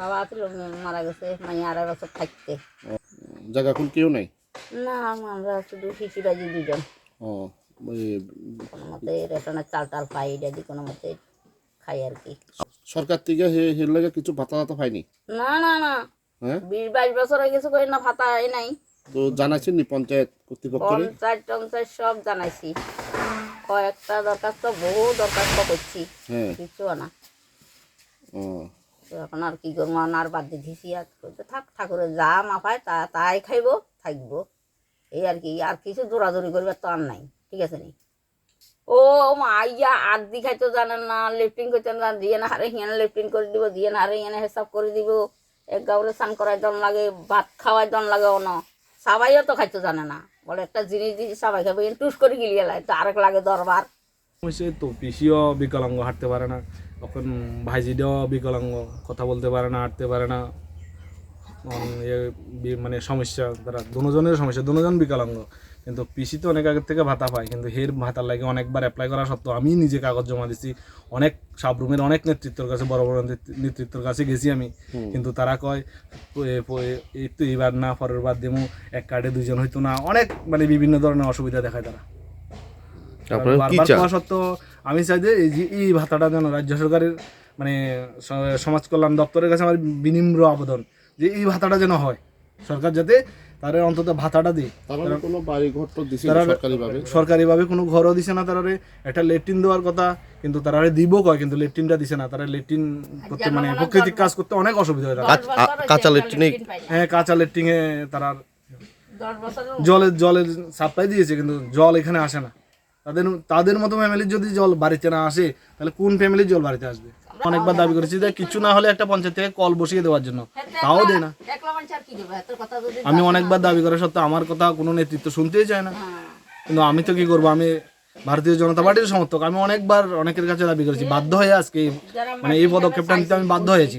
বাবা ছিল মারা গেছে মাইয়া আড়াই বছর থাকতে। জায়গা এখন কেউ নাই? না আমরা শুধু শিশিরাজি দুজন। ও কোনো মতে রেশনের চাল টাল পাই এটা দিয়ে কোনো মতে খাই আর কি। সরকার থেকে হের লাগে কিছু ভাতা টাতা পাইনি না না না। হ্যাঁ? বিশ বাইশ বছর হয়ে গেছে কই না ভাতা এই নাই। তো জানাইছেন নি পঞ্চায়েত কর্তৃপক্ষরে? পঞ্চায়েত টঞ্চায়েত সব জানাইছি। কয়েকটা দরখাস্ত বহু দরখাস্ত করছি। হ্যাঁ। কিছু না। ও তো এখন আর কি করব আর বাদ দিয়ে দিছি আর থাক ঠাকুরের যা মাপায় তা, তাই খাইবো, থাকব। এই আর কি, আর কিছু জোরাজোরি করবার তো আর নাই, ঠিক আছে নি? ও মাইয়া আর দি খাইতে জানেন না লিফটিং করতে না, দিয়ে না হারে হিয়ানে লিফটিং করে দিব, দিয়ে না হারে হিয়ানে হিসাব করে দিব। এক গাউরে স্নান করার জন লাগে, ভাত খাওয়ার জন লাগে অন। সবাইও তো খাইতে জানে না। বলে একটা জিনিস দিয়েছি সবাই খাবে টুস করে গিলিয়ে লাগে তো আরেক লাগে দরবার। তো পিসিও বিকলাঙ্গ হাঁটতে পারে না। তখন ভাইজিটাও বিকলাঙ্গ কথা বলতে পারে না হাঁটতে পারে না। মানে সমস্যা তারা দুজনের সমস্যা দুজন বিকলাঙ্গ। কিন্তু পিসি তো অনেক আগের থেকে ভাতা পায় কিন্তু হের ভাতার লাগে অনেকবার অ্যাপ্লাই করা সত্ত্বেও আমি নিজে কাগজ জমা দিছি অনেক সাবরুমের অনেক নেতৃত্বর কাছে বড় বড় নেতৃত্বর কাছে গেছি আমি। কিন্তু তারা কয় এই তো এবার না পরের বার দেমু এক কার্ডে দুজন হইতো না। অনেক মানে বিভিন্ন ধরনের অসুবিধা দেখায় তারা। বারবার সত্ত্বেও আমি চাই যে এই যে এই ভাতাটা যেন রাজ্য সরকারের মানে সমাজ কল্যাণ দপ্তরের কাছে আমার বিনিম্র আবেদন যে এই ভাতাটা যেন হয়। সরকার যাতে তারা অন্তত ভাতাটা দিই কোনো বাড়ি ঘর তো দিছে তারা সরকারিভাবে? কোনো ঘরও দিছে না তারা একটা লেট্রিন দেওয়ার কথা কিন্তু তারা দিব কয় কিন্তু লেট্রিনটা দিছে না। তারা লেট্রিন করতে মানে প্রকৃতিক কাজ করতে অনেক অসুবিধা হয় কাঁচা লেট্রিনে-। হ্যাঁ কাঁচা লেট্রিনে তারা জলের জলের সাপ্লাই দিয়েছে কিন্তু জল এখানে আসে না। তাদের তাদের মতো ফ্যামিলির যদি জল বাড়িতে না আসে তাহলে কোন ফ্যামিলির জল বাড়িতে আসবে? অনেকবার দাবি করেছি যে কিছু না হলে একটা পঞ্চায়েত থেকে কল বসিয়ে দেওয়ার জন্য। তাও দেয় না। আমি অনেকবার দাবি করা সত্ত্বেও আমার কথা কোনো নেতৃত্ব শুনতেই চায় না। হ্যাঁ। কিন্তু আমি তো কি করব? আমি ভারতীয় জনতা পার্টির সমর্থক। আমি অনেকবার অনেকের কাছে দাবি করেছি বাধ্য হয়ে আজকে মানে এই পদক্ষেপটা নিতে আমি বাধ্য হয়েছি।